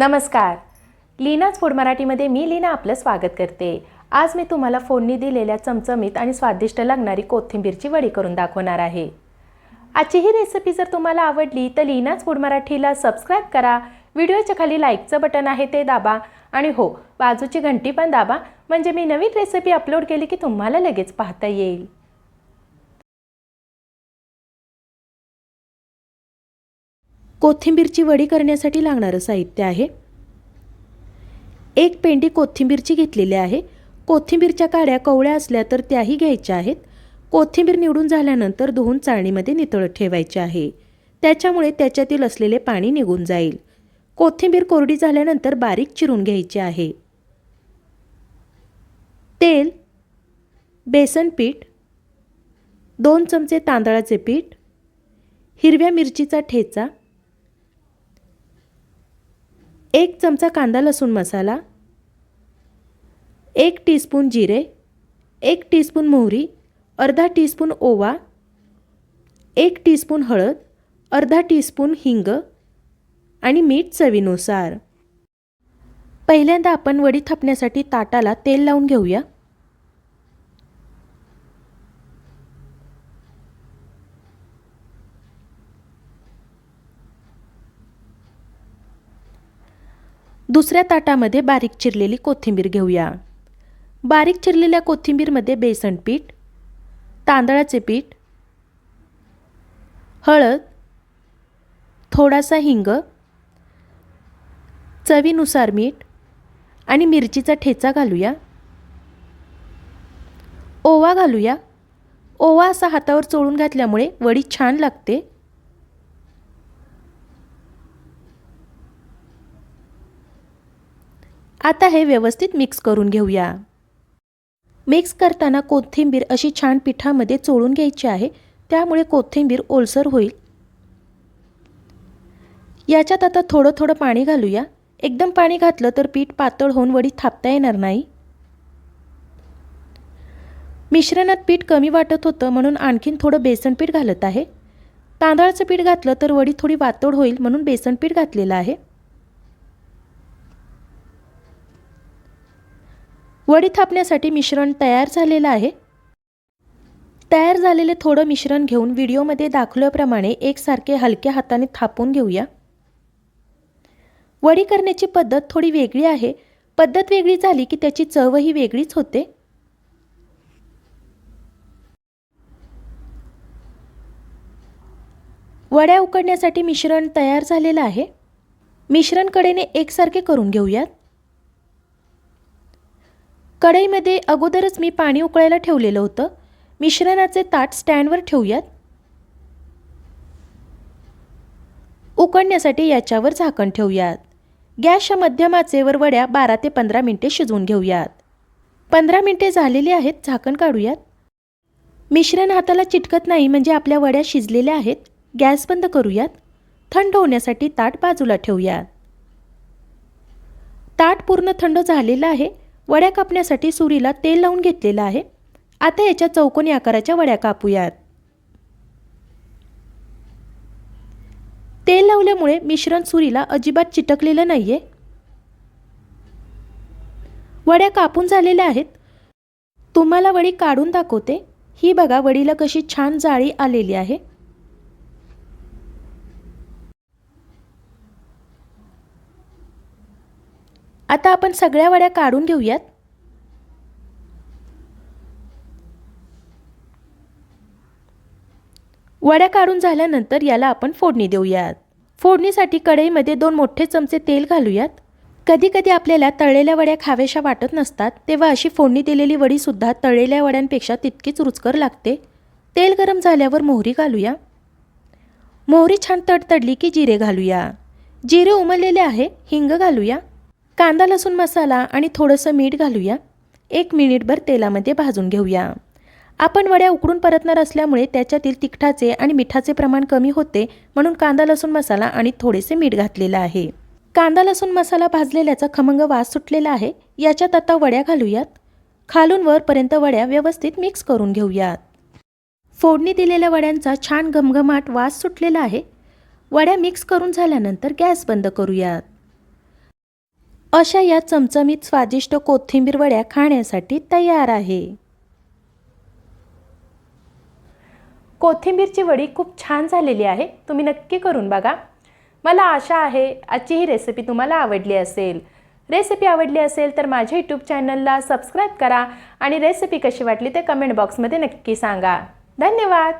नमस्कार. लीनाच फूड मराठीमध्ये मी लीना आपलं स्वागत करते. आज मी तुम्हाला फोडणी दिलेल्या चमचमीत आणि स्वादिष्ट लागणारी कोथिंबीरची वडी करून दाखवणार आहे. आजची ही रेसिपी जर तुम्हाला आवडली तर लीनाच फूड मराठीला सबस्क्राईब करा. व्हिडिओच्या खाली लाईकचं बटन आहे ते दाबा. आणि हो बाजूची घंटी पण दाबा. म्हणजे मी नवीन रेसिपी अपलोड केली की तुम्हाला लगेच पाहता येईल. कोथिंबीरची वडी करण्यासाठी लागणारं साहित्य आहे. एक पेंडी कोथिंबीरची घेतलेली आहे. कोथिंबीरच्या काड्या कवळ्या असल्या तर त्याही घ्यायच्या आहेत. कोथिंबीर निवडून झाल्यानंतर धुवून चाळणीमध्ये नितळत ठेवायची आहे. त्याच्यामुळे त्याच्यातील असलेले पाणी निघून जाईल. कोथिंबीर कोरडी झाल्यानंतर बारीक चिरून घ्यायची आहे. तेल बेसन पीठ दोन चमचे तांदळाचे पीठ हिरव्या मिरचीचा ठेचा एक चमचा कांदा लसूण मसाला एक टीस्पून जिरे एक टीस्पून मोहरी अर्धा टीस्पून ओवा एक टीस्पून हळद अर्धा टीस्पून हिंग आणि मीठ चवीनुसार. पहिल्यांदा आपण वडी थापण्यासाठी ताटाला तेल लावून घेऊया. दुसऱ्या ताटामध्ये बारीक चिरलेली कोथिंबीर घेऊया. बारीक चिरलेल्या कोथिंबीरमध्ये बेसन पीठ तांदळाचे पीठ हळद थोडासा हिंग चवीनुसार मीठ आणि मिरचीचा ठेचा घालूया. ओवा घालूया. ओवा असा हातावर चोळून घातल्यामुळे वडी छान लागते. आता हे व्यवस्थित मिक्स करून घेऊया. मिक्स करताना कोथिंबीर अशी छान पिठामध्ये चोळून घ्यायची आहे. त्यामुळे कोथिंबीर ओलसर होईल. याच्यात आता थोडं थोडं पाणी घालूया. एकदम पाणी घातलं तर पीठ पातळ होऊन वडी थापता येणार नाही. मिश्रणात पीठ कमी वाटत होतं म्हणून आणखीन थोडं बेसन पीठ घालत आहे. तांदळाचं पीठ घातलं तर वडी थोडी वातोड होईल म्हणून बेसन पीठ घातलेलं आहे. वडी थापण्यासाठी मिश्रण तयार झालेलं आहे. तयार झालेले थोडं मिश्रण घेऊन व्हिडिओमध्ये दाखवल्याप्रमाणे एकसारखे हलक्या हाताने थापून घेऊया. वडी करण्याची पद्धत थोडी वेगळी आहे. पद्धत वेगळी झाली की त्याची चवही वेगळीच होते. वड्या उकडण्यासाठी मिश्रण तयार झालेलं आहे. मिश्रण कडेने एकसारखे करून घेऊयात. कढईमध्ये अगोदरच मी पाणी उकळायला ठेवलेलं होतं. मिश्रणाचे ताट स्टँडवर ठेवूयात. उकडण्यासाठी याच्यावर झाकण ठेवूयात. गॅसच्या मध्यम आचेवर वड्या बारा ते पंधरा मिनटे शिजवून घेऊयात. पंधरा मिनटे झालेली आहेत झाकण काढूयात. मिश्रण हाताला चिटकत नाही म्हणजे आपल्या वड्या शिजलेल्या आहेत गॅस बंद करूयात. थंड होण्यासाठी ताट बाजूला ठेवूयात. ताट पूर्ण थंड झालेलं आहे वड्या कापण्यासाठी सुरीला तेल लावून घेतलेलं आहे. आता याच्या चौकोनी आकाराच्या वड्या कापूयात. तेल लावल्यामुळे मिश्रण सुरीला अजिबात चिटकलेलं नाहीये. वड्या कापून झालेल्या आहेत. तुम्हाला वडी काढून दाखवते. ही बघा वडीला कशी छान जाळी आलेली आहे. आता आपण सगळ्या वड्या काढून घेऊयात. वड्या काढून झाल्यानंतर याला आपण फोडणी देऊयात. फोडणीसाठी कढईमध्ये दोन मोठे चमचे तेल घालूयात. कधी कधी आपल्याला तळलेल्या वड्या खाव्याशा वाटत नसतात तेव्हा अशी फोडणी दिलेली वडीसुद्धा तळलेल्या वड्यांपेक्षा तितकीच रुचकर लागते. तेल गरम झाल्यावर मोहरी घालूया. मोहरी छान तडतडली की जिरे घालूया. जिरे उमललेले आहे हिंग घालूया. कांदा लसूण मसाला आणि थोडंसं मीठ घालूया. एक मिनिटभर तेलामध्ये भाजून घेऊया. आपण वड्या उकडून परतणार असल्यामुळे त्याच्यातील तिखटाचे आणि मिठाचे प्रमाण कमी होते म्हणून कांदा लसूण मसाला आणि थोडेसे मीठ घातलेलं आहे. कांदा लसूण मसाला भाजलेल्याचा खमंग वास सुटलेला आहे. याच्यात आता वड्या घालूयात. खालून वरपर्यंत वड्या व्यवस्थित मिक्स करून घेऊयात. फोडणी दिलेल्या वड्यांचा छान घमघमाट वास सुटलेला आहे. वड्या मिक्स करून झाल्यानंतर गॅस बंद करूयात. अशा या चमचमीत स्वादिष्ट कोथिंबीर वड्या खाण्यासाठी तयार आहे. कोथिंबीरची वडी खूप छान झालेली आहे. तुम्ही नक्की करून बघा. मला आशा आहे आजची ही रेसिपी तुम्हाला आवडली असेल. रेसिपी आवडली असेल तर माझ्या यूट्यूब चॅनलला सबस्क्राईब करा आणि रेसिपी कशी वाटली ते कमेंट बॉक्समध्ये नक्की सांगा. धन्यवाद!